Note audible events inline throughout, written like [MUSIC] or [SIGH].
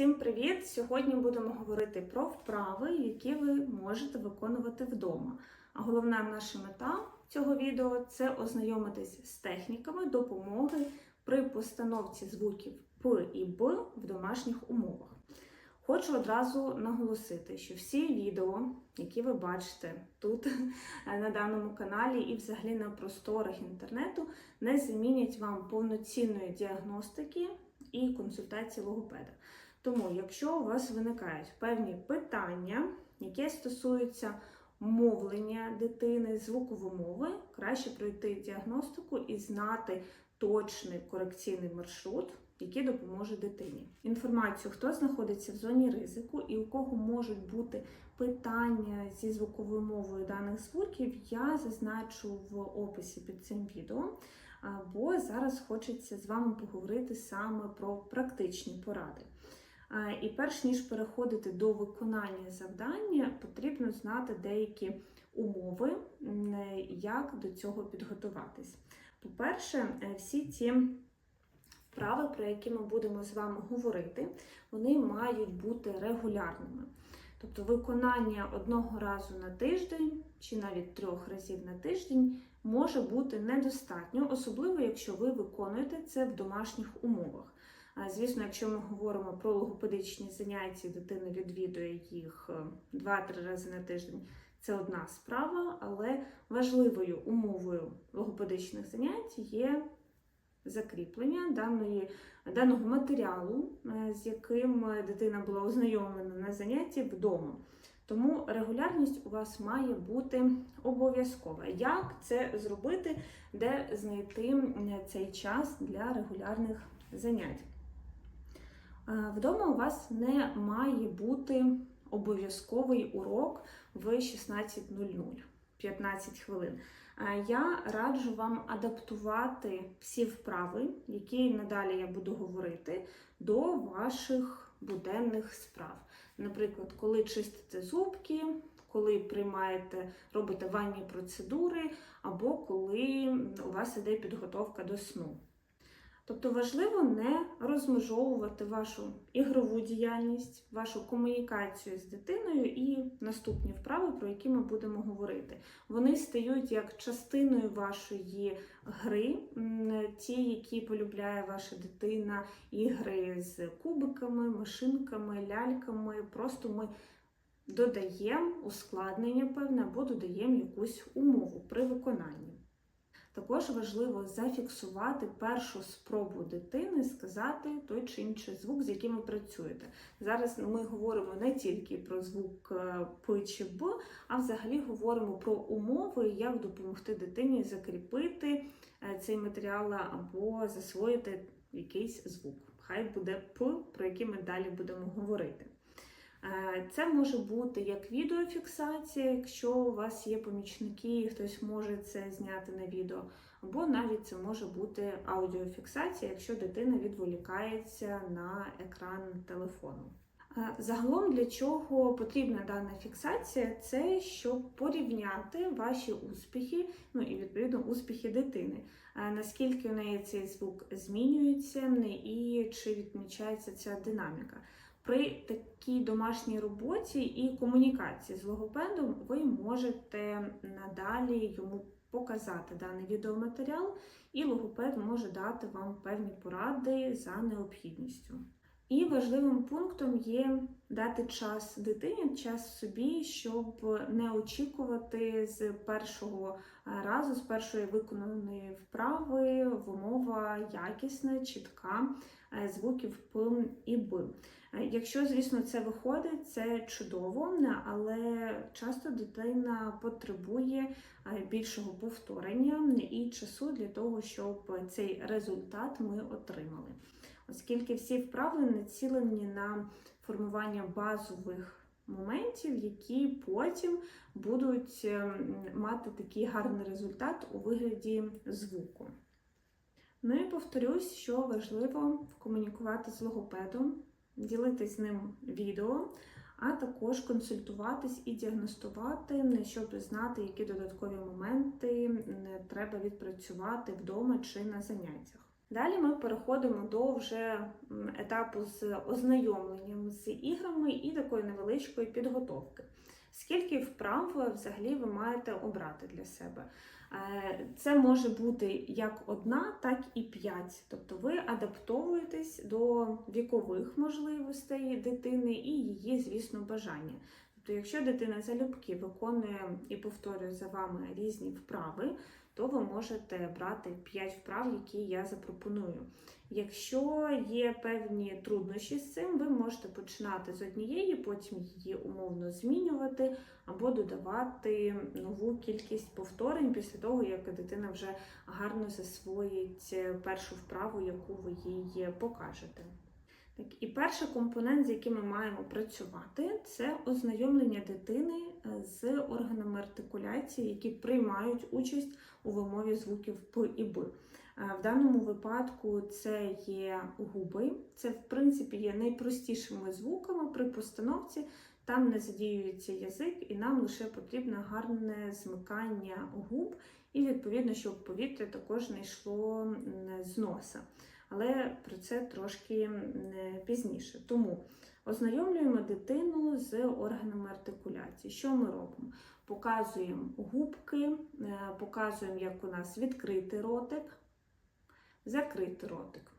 Всім привіт! Сьогодні будемо говорити про вправи, які ви можете виконувати вдома. А головна наша мета цього відео це ознайомитись з техніками допомоги при постановці звуків П і Б в домашніх умовах. Хочу одразу наголосити, що всі відео, які ви бачите тут [LAUGHS] на даному каналі і взагалі на просторах інтернету, не замінять вам повноцінної діагностики і консультації логопеда. Тому, якщо у вас виникають певні питання, які стосуються мовлення дитини, звуковомови, краще пройти діагностику і знати точний корекційний маршрут, який допоможе дитині. Інформацію, хто знаходиться в зоні ризику і у кого можуть бути питання зі звуковою мовою даних звуків, я зазначу в описі під цим відео. Бо зараз хочеться з вами поговорити саме про практичні поради. І перш ніж переходити до виконання завдання, потрібно знати деякі умови, як до цього підготуватись. По-перше, е, всі ці вправи, про які ми будемо з вами говорити, вони мають бути регулярними. Тобто виконання одного разу на тиждень чи навіть трьох разів на тиждень може бути недостатньо, особливо якщо ви виконуєте це в домашніх умовах. Звісно, якщо ми говоримо про логопедичні заняття, дитина відвідує їх 2-3 рази на тиждень. Це одна справа, але важливою умовою логопедичних занять є закріплення даної, даного матеріалу, е, з яким дитина була ознайомлена на занятті вдома. Тому регулярність у вас має бути обов'язкова. Як це зробити, де знайти цей час для регулярних занять? Вдома у вас не має бути обов'язковий урок в 16.00 15 хвилин. Я раджу вам адаптувати всі вправи, які надалі я буду говорити, до ваших буденних справ. Наприклад, коли чистите зубки, коли приймаєте, робите ванні процедури, або коли у вас іде підготовка до сну. Тобто важливо не розмежовувати вашу ігрову діяльність, вашу комунікацію з дитиною і наступні вправи, про які ми будемо говорити. Вони стають як частиною вашої гри, ті, які полюбляє ваша дитина, ігри з кубиками, машинками, ляльками. Просто ми додаємо ускладнення певне або додаємо якусь умову при виконанні. Також важливо зафіксувати першу спробу дитини сказати той чи інший звук, з яким ви працюєте. Зараз ми говоримо не тільки про звук е, П чи Б, а взагалі говоримо про умови, як допомогти дитині закріпити е, цей матеріал або засвоїти якийсь звук. Хай буде П, про який ми далі будемо говорити. Е, це може бути як відеофіксація, якщо у вас є помічники, і хтось може це зняти на відео, або навіть це може бути аудіофіксація, якщо дитина відволікається на екран телефону. Е, загалом для чого потрібна дана фіксація, це щоб порівняти ваші успіхи, ну і відповідно успіхи дитини, е, наскільки у неї цей звук змінюється, і чи відмічається ця динаміка. При такій домашній роботі і комунікації з логопедом ви можете надалі йому показати даний відеоматеріал, і логопед може дати вам певні поради за необхідністю. Важливим пунктом є дати час дитині, час собі, щоб не очікувати з першого разу, з першої виконаної вправи, вимова якісна, чітка е, звуків П і Б. Е, якщо, звісно, це виходить, це чудово, але часто дитина потребує е, більшого повторення і часу для того, щоб цей результат ми отримали. Оскільки всі вправи націлені на формування базових моментів, які потім будуть ем, мати такий гарний результат у вигляді звуку. Ну і повторюсь, що важливо комунікувати з логопедом ділитись з ним відео, а також консультуватись і діагностувати, щоб знати, які додаткові моменти треба відпрацювати вдома чи на заняттях. Далі ми переходимо до вже етапу з ознайомленням з іграми і такої невеличкої підготовки. Скільки вправ взагалі ви маєте обрати для себе? Е, Це може бути як одна, так і п'ять. Тобто ви адаптовуєтесь до вікових можливостей дитини і її, звісно, бажання. Тобто, якщо дитина залюбки виконує і повторює за вами різні вправи, то ви можете брати 5 вправ, які я запропоную. Якщо є певні труднощі з цим, ви можете починати з однієї, потім її умовно змінювати або додавати нову кількість повторень після того, як дитина вже гарно засвоїть першу вправу, яку ви їй покажете. Так, і перший компонент, з яким ми маємо працювати, це ознайомлення дитини е, з органами артикуляції, які приймають участь у вимові звуків П і Б. Е, В даному випадку це є губи. Це, в принципі, є найпростішими звуками при постановці. Там не задіюється язик, і нам лише потрібне гарне змикання губ, і відповідно, щоб повітря також не йшло з носа. Але про це трошки пізніше. Тому ознайомлюємо дитину з органами артикуляції. Що ми робимо? Показуємо губки, е, показуємо, як у нас відкритий ротик, закритий ротик.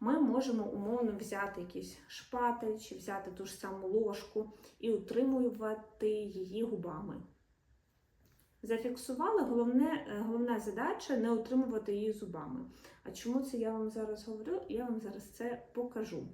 Ми можемо умовно взяти якийсь шпатель чи взяти ту ж саму ложку і утримувати її губами. Зафіксували, головне, е, головна задача не утримувати її зубами. А чому це я вам зараз говорю? Я вам зараз це покажу.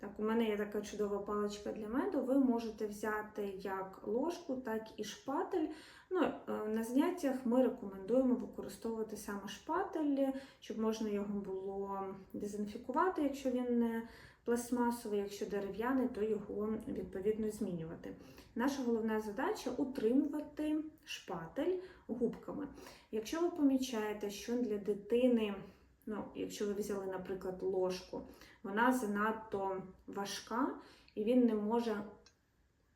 Так, у мене є така чудова паличка для меду. Ви можете взяти як ложку, так і шпатель. Ну, е, на заняттях ми рекомендуємо використовувати саме шпатель, щоб можна його було дезінфікувати, якщо він не пластмасовий, якщо дерев'яний, то його відповідно змінювати. Наша головна задача утримувати шпатель губками. Якщо ви помічаєте, що для дитини, ну, якщо ви взяли, наприклад, ложку, вона занадто важка і він не може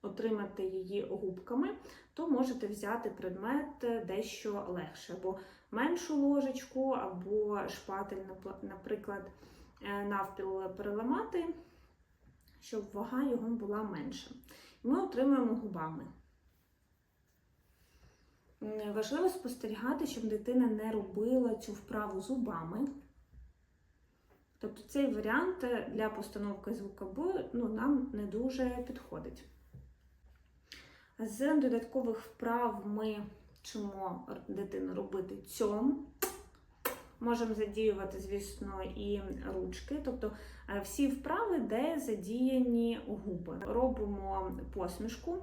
отримати її губками, то можете взяти предмет дещо легше, або меншу ложечку, або шпатель, наприклад, навпіл переламати, щоб вага його була менша. Ми отримуємо губами. Важливо спостерігати, щоб дитина не робила цю вправу зубами. Тобто цей варіант для постановки звука ну, нам не дуже підходить. З додаткових вправ ми вчимо дитину робити цьом. Можемо задіювати, звісно, і ручки, тобто всі вправи, де задіяні губи. Робимо посмішку.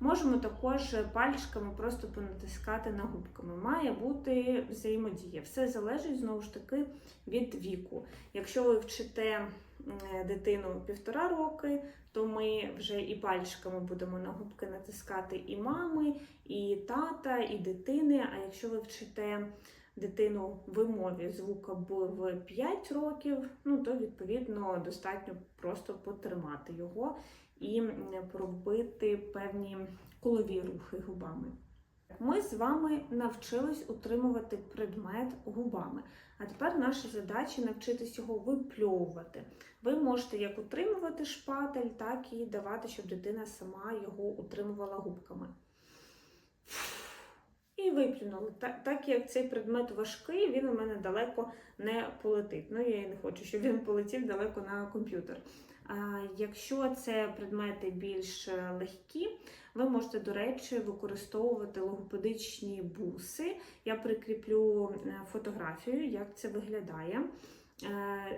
Можемо також пальчиками просто понатискати на губками. Має бути взаємодія. Все залежить знову ж таки від віку. Якщо ви вчите дитину півтора роки, то ми вже і пальчиками будемо на губки натискати і мами, і тата, і дитини. А якщо ви вчите дитину вимові звука Б в 5 років, ну то відповідно достатньо просто потримати його і пробити певні колові рухи губами. Ми з вами навчились утримувати предмет губами. А тепер наша задача навчитись його випльовувати. Ви можете як утримувати шпатель, так і давати, щоб дитина сама його утримувала губками. Виплюнули. Так, як цей предмет важкий, він у мене далеко не полетить. Ну, я і не хочу, щоб він полетів далеко на комп'ютер. Якщо це предмети більш легкі, ви можете, до речі, використовувати логопедичні буси. Я прикріплю фотографію, як це виглядає.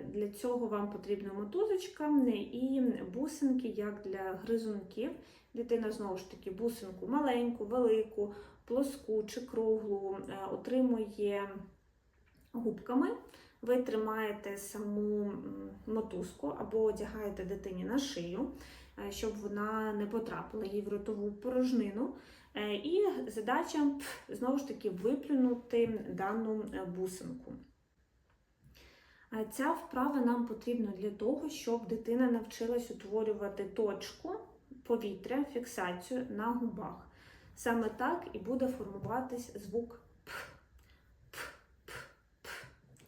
Для цього вам потрібна мотузочка і бусинки, як для гризунків. Дитина знову ж таки бусинку маленьку, велику, плоску чи круглу отримує губками. Ви тримаєте саму мотузку або одягаєте дитині на шию, щоб вона не потрапила їй в ротову порожнину. І задача знову ж таки виплюнути дану бусинку. Ця вправа нам потрібна для того, щоб дитина навчилась утворювати точку повітря, фіксацію на губах. Саме так і буде формуватись звук П.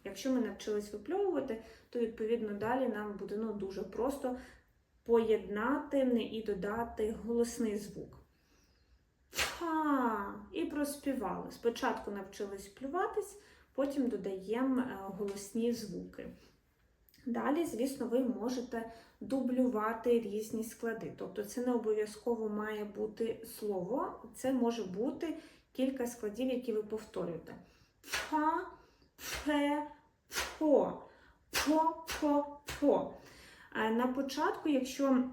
Якщо ми навчились випльовувати, то відповідно далі нам буде ну, дуже просто поєднати і додати голосний звук. Ха! І проспівали. Спочатку навчились плюватись, потім додаємо е, голосні звуки. Далі, звісно, ви можете дублювати різні склади. Тобто це не обов'язково має бути слово, це може бути кілька складів, які ви повторюєте. Фа, фе, фо, фо, фо, фо. Е, На початку, якщо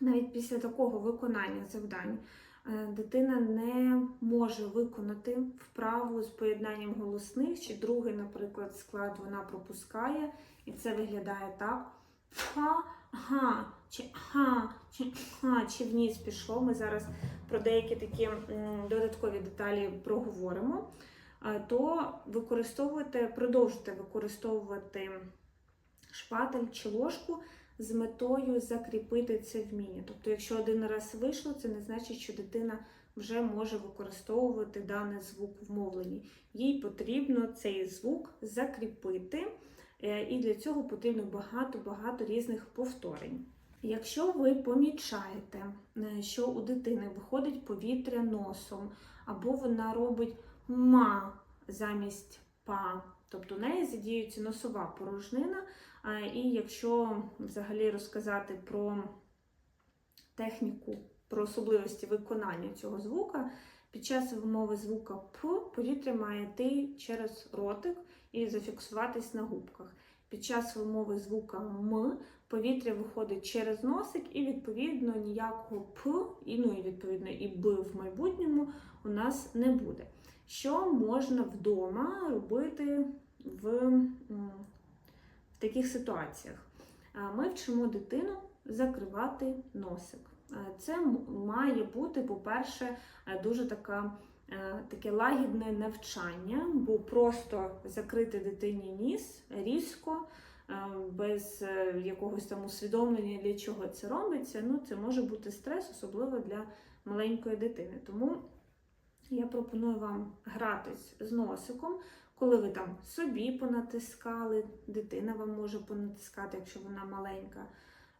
навіть після такого виконання завдань дитина не може виконати вправу з поєднанням голосних, чи другий, наприклад, склад вона пропускає, і це виглядає так. Ха, га, чи ха, чи ха, чи вниз пішло. Ми зараз про деякі такі додаткові деталі проговоримо. Е, То використовуйте, продовжуйте використовувати шпатель чи ложку з метою закріпити це вміння. Тобто, якщо один раз вийшло, це не значить, що дитина вже може використовувати даний звук в мовленні. Їй потрібно цей звук закріпити, е, і для цього потрібно багато-багато різних повторень. Якщо ви помічаєте, е, що у дитини виходить повітря носом, або вона робить ма замість па, тобто у неї задіюється носова порожнина, І якщо взагалі розказати про техніку, про особливості виконання цього звука, під час вимови звука П повітря має йти через ротик і зафіксуватись на губках. Під час вимови звука М повітря виходить через носик, і відповідно ніякого П, і, ну і відповідно і Б в майбутньому у нас не буде. Що можна вдома робити в в таких ситуаціях. Ми вчимо дитину закривати носик. Це має бути, по-перше, дуже така, е, таке лагідне навчання, бо просто закрити дитині ніс різко, е, без е, якогось там усвідомлення, для чого це робиться, ну це може бути стрес, особливо для маленької дитини. Тому я пропоную вам гратись з носиком, коли ви там собі понатискали, дитина вам може понатискати, якщо вона маленька.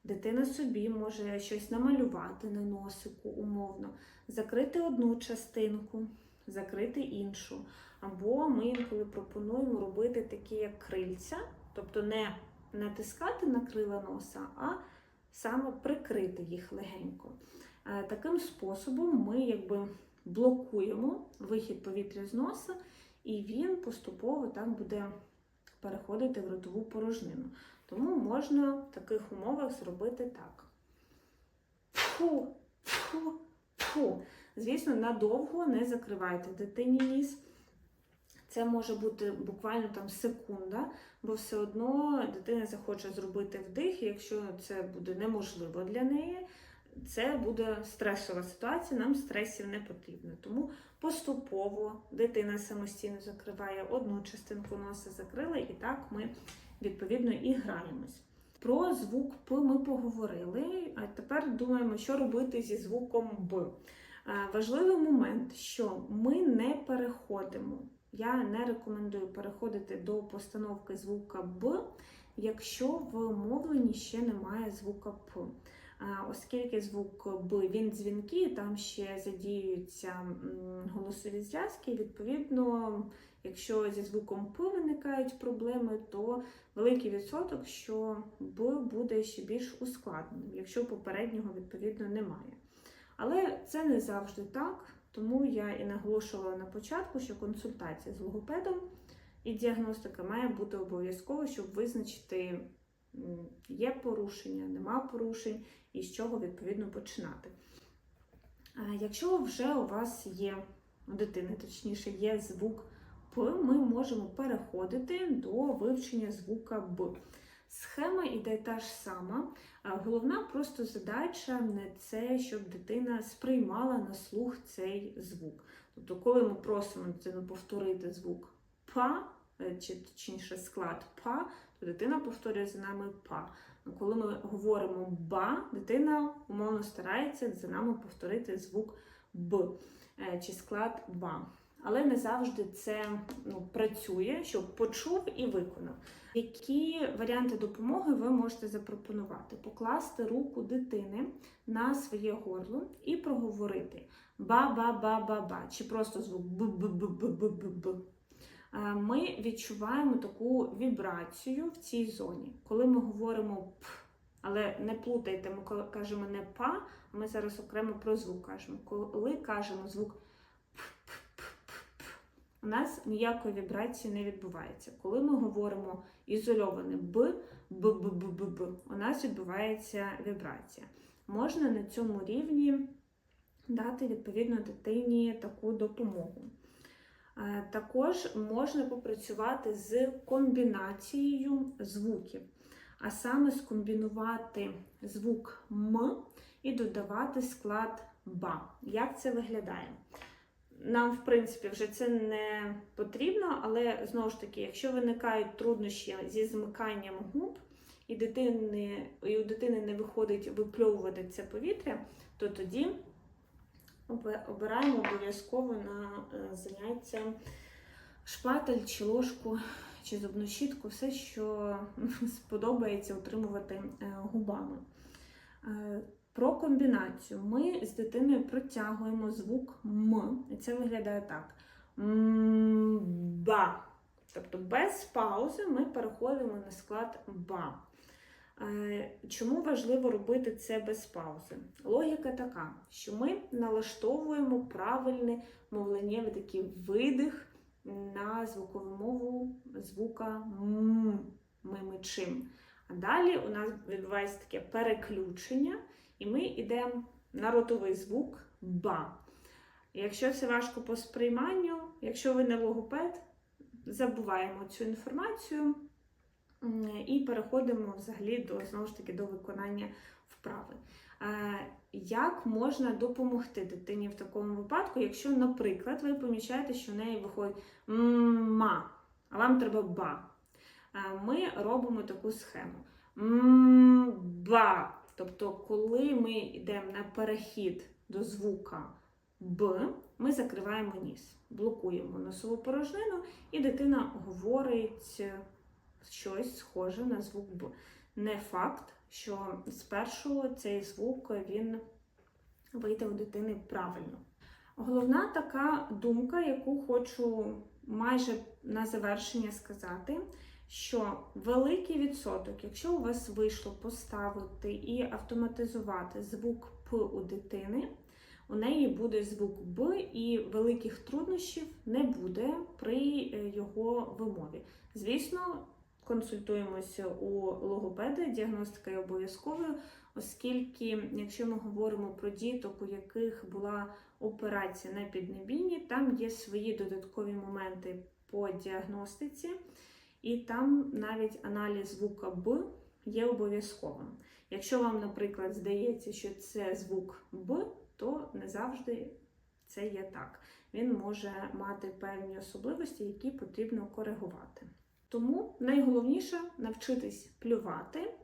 Дитина собі може щось намалювати на носику умовно, закрити одну частинку, закрити іншу. Або ми інколи пропонуємо робити такі, як крильця, тобто не натискати на крила носа, а саме прикрити їх легенько. Е, Таким способом ми якби блокуємо вихід повітря з носа, і він поступово так буде переходити в ротову порожнину. Тому можна в таких умовах зробити так. Фу, фу, фу. Звісно, надовго не закривайте дитині ніс. Це може бути буквально там секунда, бо все одно дитина захоче зробити вдих, якщо це буде неможливо для неї, це буде стресова ситуація, нам стресів не потрібно. Тому поступово дитина самостійно закриває одну частинку носа, закрила, і так ми відповідно і граємось. Про звук П ми поговорили, а тепер думаємо, що робити зі звуком Б. Е, Важливий момент, що ми не переходимо. Я не рекомендую переходити до постановки звука Б, якщо в мовленні ще немає звука П. Оскільки звук Б він дзвінкий, там ще задіюються голосові зв'язки, відповідно, якщо зі звуком П виникають проблеми, то великий відсоток, що Б буде ще більш ускладненим, якщо попереднього відповідно немає. Але це не завжди так, тому я і наголошувала на початку, що консультація з логопедом і діагностика має бути обов'язково, щоб визначити, є порушення, нема порушень і з чого відповідно починати. Якщо вже у вас є, у дитини точніше, є звук П, ми можемо переходити до вивчення звука Б. Схема іде та ж сама. Головна просто задача це, щоб дитина сприймала на слух цей звук. Тобто, коли ми просимо дитину повторити звук па, е, чи точніше склад па, дитина повторює за нами па. Коли ми говоримо ба, дитина умовно старається за нами повторити звук б е, чи склад ба. але не завжди це ну, працює, щоб почув і виконав. Які варіанти допомоги ви можете запропонувати? Покласти руку дитини на своє горло і проговорити ба-ба-ба-ба-ба, чи просто звук б-б-б-б-б-б. Е, Ми відчуваємо таку вібрацію в цій зоні. Коли ми говоримо п, але не плутайте, ми кажемо не па, ми зараз окремо про звук кажемо. Коли кажемо звук у нас ніякої вібрації не відбувається. Коли ми говоримо ізольоване б, б, б, б, б, б, у нас відбувається вібрація. Можна на цьому рівні дати відповідно дитині таку допомогу. Е, Також можна попрацювати з комбінацією звуків, а саме скомбінувати звук М і додавати склад БА. Як це виглядає? Нам, в принципі, вже це не потрібно, але знову ж таки, якщо виникають труднощі зі змиканням губ, і, дитини, і у дитини не виходить випльовувати це повітря, то тоді обираємо обов'язково на е, заняття шпатель чи ложку чи зубну щітку, все, що [LAUGHS] сподобається отримувати е, губами. Е, Про комбінацію. Ми з дитиною протягуємо звук М, і це виглядає так. М-ба. Тобто без паузи ми переходимо на склад ба. Е, Чому важливо робити це без паузи? Логіка така, що ми налаштовуємо правильний мовленнєвий такий видих на звукову мову звука мимичим. А далі у нас відбувається таке переключення, і ми йдемо на ротовий звук ба. Якщо це важко по сприйманню, якщо ви не логопед, забуваємо цю інформацію і переходимо взагалі до знову ж таки до виконання вправи. Е, Як можна допомогти дитині в такому випадку, якщо, наприклад, ви помічаєте, що в неї виходить ма, а вам треба ба. Е, Ми робимо таку схему. М-ба. Тобто, коли ми йдемо на перехід до звука Б, ми закриваємо ніс, блокуємо носову порожнину, і дитина говорить щось схоже на звук Б. Не факт, що спершу цей звук він вийде у дитини правильно. Головна така думка, яку хочу майже на завершення сказати, що великий відсоток, якщо у вас вийшло поставити і автоматизувати звук П у дитини, у неї буде звук Б, і великих труднощів не буде при е, його вимові. Звісно, консультуємося у логопеда, діагностика є обов'язковою, оскільки, якщо ми говоримо про діток, у яких була операція на піднебінні, там є свої додаткові моменти по діагностиці, і там навіть аналіз звука Б є обов'язковим. Якщо вам, наприклад, здається, що це звук Б, то не завжди це є так. Він може мати певні особливості, які потрібно коригувати. Тому найголовніше навчитись плювати,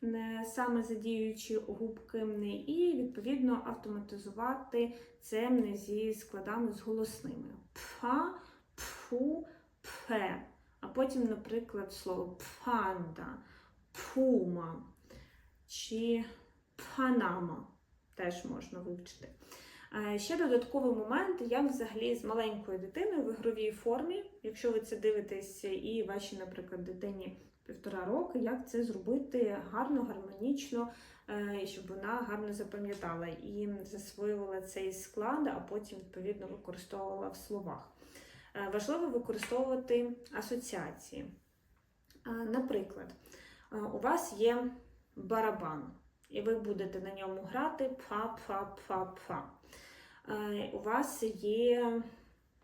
не саме задіюючи губки мни, і відповідно автоматизувати це не зі складами з голосними. Пфа, пфу, пфе. А потім, наприклад, слово пфанда, пума чи панама теж можна вивчити. Е, Ще додатковий момент, як взагалі з маленькою дитиною в ігровій формі, якщо ви це дивитесь, і вашій, наприклад, дитині півтора року, як це зробити гарно, гармонічно, е, щоб вона гарно запам'ятала і засвоювала цей склад, а потім відповідно використовувала в словах. Е, Важливо використовувати асоціації. Е, Наприклад, е, у вас є барабан, і ви будете на ньому грати пфа-пфа-пфа-пфа. Е, У вас є,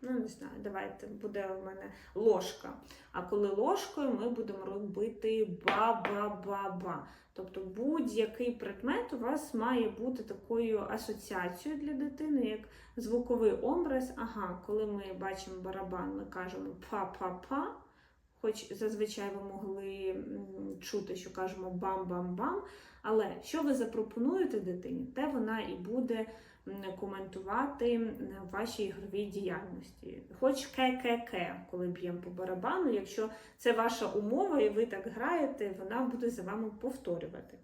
ну не знаю, давайте буде у мене ложка. А коли ложкою ми будемо робити ба-ба-ба-ба. Тобто будь-який предмет у вас має бути такою асоціацією для дитини, як звуковий образ. Ага, коли ми бачимо барабан, ми кажемо па-па-па. хоч зазвичай ви могли чути, що кажемо бам-бам-бам. Але що ви запропонуєте дитині, те вона і буде коментувати вашій ігровій діяльності. Хоч ке-ке-ке, коли б'ємо по барабану, якщо це ваша умова і ви так граєте, вона буде за вами повторювати.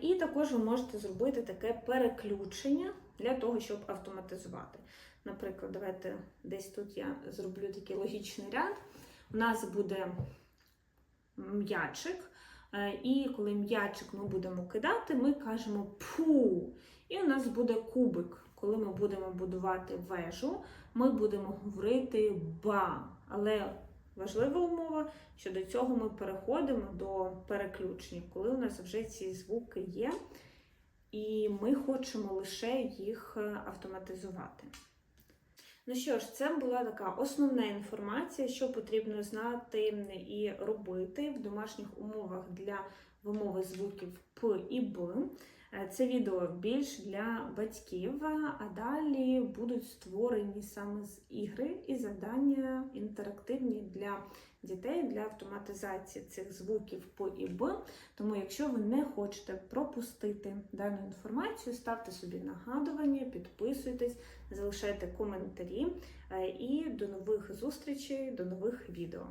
І також ви можете зробити таке переключення для того, щоб автоматизувати. Наприклад, давайте десь тут я зроблю такий логічний ряд. У нас буде м'ячик, і коли м'ячик ми будемо кидати, ми кажемо пу. І у нас буде кубик. Коли ми будемо будувати вежу, ми будемо говорити ба. Але важлива умова, що до цього ми переходимо до переключення, коли у нас вже ці звуки є, і ми хочемо лише їх е, автоматизувати. Ну що ж, це була така основна інформація, що потрібно знати і робити в домашніх умовах для вимови звуків П і Б. Е, Це відео більш для батьків, а далі будуть створені саме з ігри і завдання інтерактивні для дітей для автоматизації цих звуків П і Б. Тому, якщо ви не хочете пропустити дану інформацію, ставте собі нагадування, підписуйтесь, залишайте коментарі е, і до нових зустрічей, до нових відео.